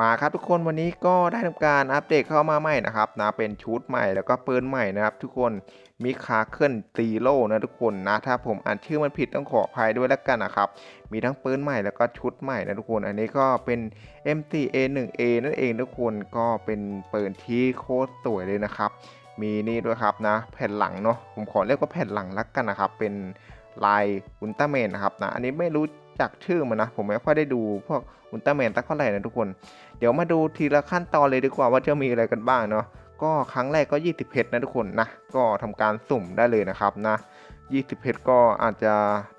มาครับทุกคนวันนี้ก็ได้ทำการอัปเดตเข้ามาใหม่นะครับนะเป็นชุดใหม่แล้วก็ปืนใหม่นะครับ ทุกคนมีคาเคิลตีโลนะทุกคนนะ ถ้าผมอ่านชื่อมันผิดต้องขออภัยด้วยแล้วกันนะครับ มีทั้งปืนใหม่แล้วก็ชุดใหม่นะทุกคน อันนี้ก็เป็น MTA1A นั่นเองทุกคนก็เป็นปืนที่โคตรสวยเลยนะครับ มีนี่ด้วยครับนะ แผ่นหลังเนาะผมขอเรียกว่าแผ่นหลังละกันนะครับ เป็นลายอุลตร้าแมนนะครับนะอันนี้ไม่รู้ จักชื่อมันนะ ผมไม่ค่อยได้ดูพวกอุลตร้าแมนตั้งเท่าไหร่นะทุกคน เดี๋ยวมาดูทีละขั้นตอนเลยดีกว่าว่าจะมีอะไรกันบ้างเนาะก็ครั้งแรกก็ 20เพชรนะทุกคนนะก็ทำการสุ่มได้เลยนะครับนะ 20เพชรก็อาจจะ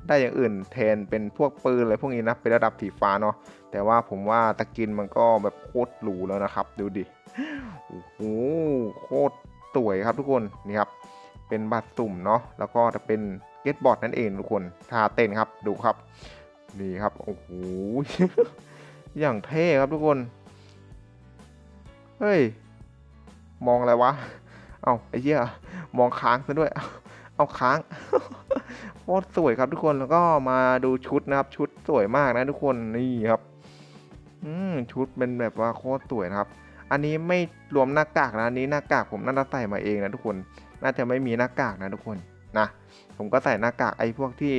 ได้อย่างอื่นแทนเป็นพวกปืนอะไรพวกนี้นะเป็นระดับสีฟ้าเนาะแต่ว่าผมว่าตะกินมันก็แบบโคตรหรูแล้วนะครับ ดูดิโอ้โหโคตรสวยครับทุกคนนี่ครับเป็นบัตรสุ่มเนาะแล้วก็จะเป็นเก็ตบอร์ดนั่นเองทุกคนทาเต้นครับดูครับ นี่ครับ โอ้โห อย่างเท่ครับทุกคน เฮ้ย มองอะไรวะ เอาไอ้เหี้ย มองค้างซะด้วย เอาค้างโคตรสวยครับทุกคน แล้วก็มาดูชุดนะครับ ชุดสวยมากนะทุกคน นี่ครับ อืม ชุดเป็นแบบว่าโคตรสวยนะครับ อันนี้ไม่รวมหน้ากากนะ อันนี้หน้ากากผมน่าจะใส่มาเองนะทุกคน น่าจะไม่มีหน้ากากนะทุกคน นะ ผมก็ใส่หน้ากากไอ้พวกที่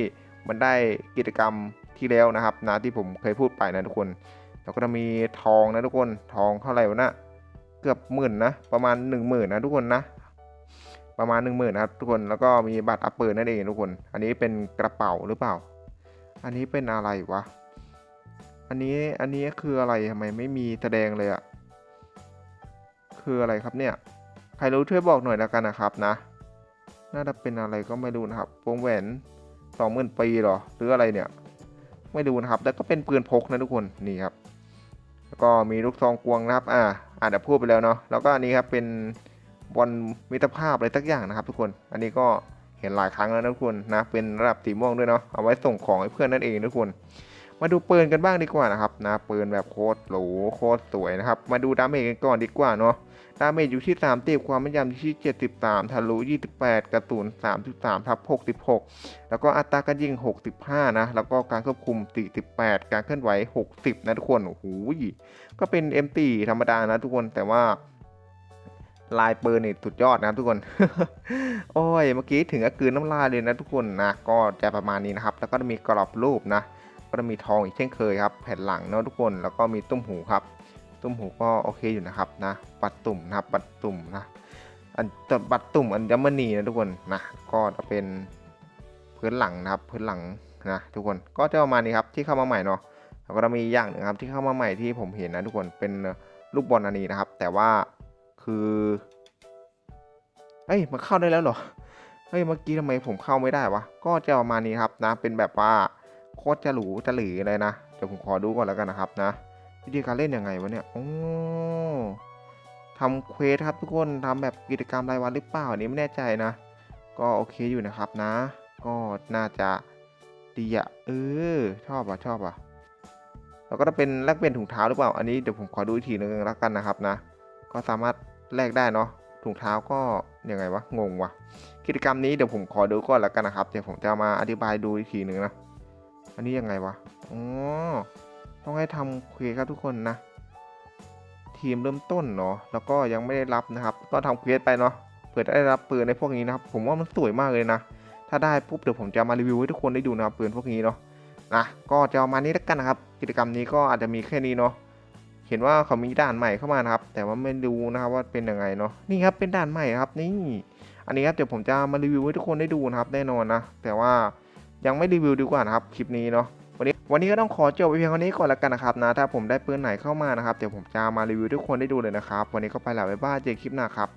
มันได้กิจกรรม ที่แล้วนะครับนะที่ผมเคยพูดไปนะทุกคนแล้วก็จะมีทองนะทุกคนทองเท่าไหร่วะนะเกือบหมื่นนะประมาณ 1 0,000นะทุกคนนะประมาณ 1 0,000นะครับทุกคนแล้วก็มีบัตรอัปเปอร์นั่นเองทุกคน อันนี้เป็นกระเป๋าหรือเปล่า อันนี้เป็นอะไรวะอันนี้อันนี้คืออะไรทำไมไม่มีแสดงเลยอะคืออะไรครับเนี่ยใครรู้ช่วยบอกหน่อยแล้วกันนะครับนะน่าจะเป็นอะไรก็ไม่รู้นะครับวงแหวนสองหมื่นปีหรอหรืออะไรเนี่ย ไม่รู้นะครับ แล้วก็เป็นปืนพกนะทุกคนนี่ครับ แล้วก็มีลูกซองกวงนะครับ อ่าอาจจะพูดไปแล้วเนาะแล้วก็อันนี้ครับเป็นบอลมิตรภาพอะไรสักอย่างนะครับ ทุกคน อันนี้ก็เห็นหลายครั้งแล้วนะทุกคนนะเป็นระดับสีม่วงด้วยเนาะเอาไว้ส่งของให้เพื่อนนั่นเองทุกคน มาดูปืนกันบ้างดีกว่านะครับนะปืนแบบโคตรหรูโคตรสวยนะครับ มาดูดาเมจกันก่อนดีกว่าเนาะดาเมจอยู่ที่3ตีความแม่นยำอยู่ที่ 73ทะลุ28 กระสุน33ทับ66 แล้วก็อัตราการยิง 65 นะ แล้วก็การควบคุม 48 การเคลื่อนไหว 60 นะทุกคน โอ้โห ก็เป็น M4 ธรรมดานะทุกคน แต่ว่าลายปืนนี่สุดยอดนะทุกคน โอ้ย เมื่อกี้ถึงกับกืนน้ำลายเลยนะทุกคนนะ ก็จะประมาณนี้นะครับ แล้วก็จะมีกรอบรูปนะ ก็จะมีทองอีกเช่นเคยครับ แผ่นหลังเนาะทุกคน แล้วก็มีตุ้มหูครับ ตุ้มหูก็โอเคอยู่นะครับนะ ปัดตุ่มนะครับ ปัดตุ่มนะอันบัตรตุ่มอัญมณีนะทุกคนนะ ก็จะเป็นพื้นหลังนะครับ พื้นหลังนะทุกคน ก็จะประมาณนี้ครับที่เข้ามาใหม่เนาะแล้วก็จะมีอย่างหนึ่งครับที่เข้ามาใหม่ที่ผมเห็นนะทุกคน เป็นลูกบอลอันนี้นะครับ แต่ว่าคือเอ้ยมันเข้าได้แล้วเหรอ เฮ้ยเมื่อกี้ทำไมผมเข้าไม่ได้วะ ก็จะประมาณนี้ครับนะ เป็นแบบว่า โคตรจะหรูจะหลีเลยนะเดี๋ยวผมขอดูก่อนแล้วกันนะครับนะ วิธีการเล่นยังไงวะเนี่ยโอ้ทำเควสครับทุกคนทำแบบกิจกรรมรายวันหรือเปล่าอันนี้ไม่แน่ใจนะ ก็โอเคอยู่นะครับนะ ก็น่าจะดีอะเออชอบอะชอบอะแล้วก็จะเป็นแลกเปลี่ยนถุงเท้าหรือเปล่า อันนี้เดี๋ยวผมขอดูอีกทีนึงแล้วกันนะครับนะ ก็สามารถแลกได้เนาะถุงเท้าก็ยังไงวะงงวะกิจกรรมนี้เดี๋ยวผมขอดูก่อนแล้วกันนะครับเดี๋ยวผมจะมาอธิบายดูอีกทีนึงนะ อันนี้ยังไงวะ อ๋อ ต้องให้ทำเควสครับทุกคนนะ ทีมเริ่มต้นเนาะ แล้วก็ยังไม่ได้รับนะครับ ก็ทำเควสไปเนาะ เผื่อได้รับปืนในพวกนี้นะครับ ผมว่ามันสวยมากเลยนะ ถ้าได้ปุ๊บเดี๋ยวผมจะมารีวิวให้ทุกคนได้ดูนะครับปืนพวกนี้เนาะนะก็จะประมาณนี้แล้วกันนะครับ กิจกรรมนี้ก็อาจจะมีแค่นี้เนาะเห็นว่าเขามีด่านใหม่เข้ามานะครับ แต่ว่าไม่รู้นะครับว่าเป็นยังไงเนาะนี่ครับเป็นด่านใหม่ครับนี่ อันนี้ครับเดี๋ยวผมจะมารีวิวให้ทุกคนได้ดูนะครับแน่นอนนะแต่ว่า ยังไม่รีวิวดีกว่านะครับคลิปนี้เนาะวันนี้วันนี้ก็ต้องขอจบไปเพียงเท่านี้ก่อนแล้วกันนะครับนะ ถ้าผมได้ปืนไหนเข้ามานะครับเดี๋ยวผมจะมารีวิวทุกคนได้ดูเลยนะครับ วันนี้ก็ไปแล้วบ๊ายบายเจอคลิปหน้าครับ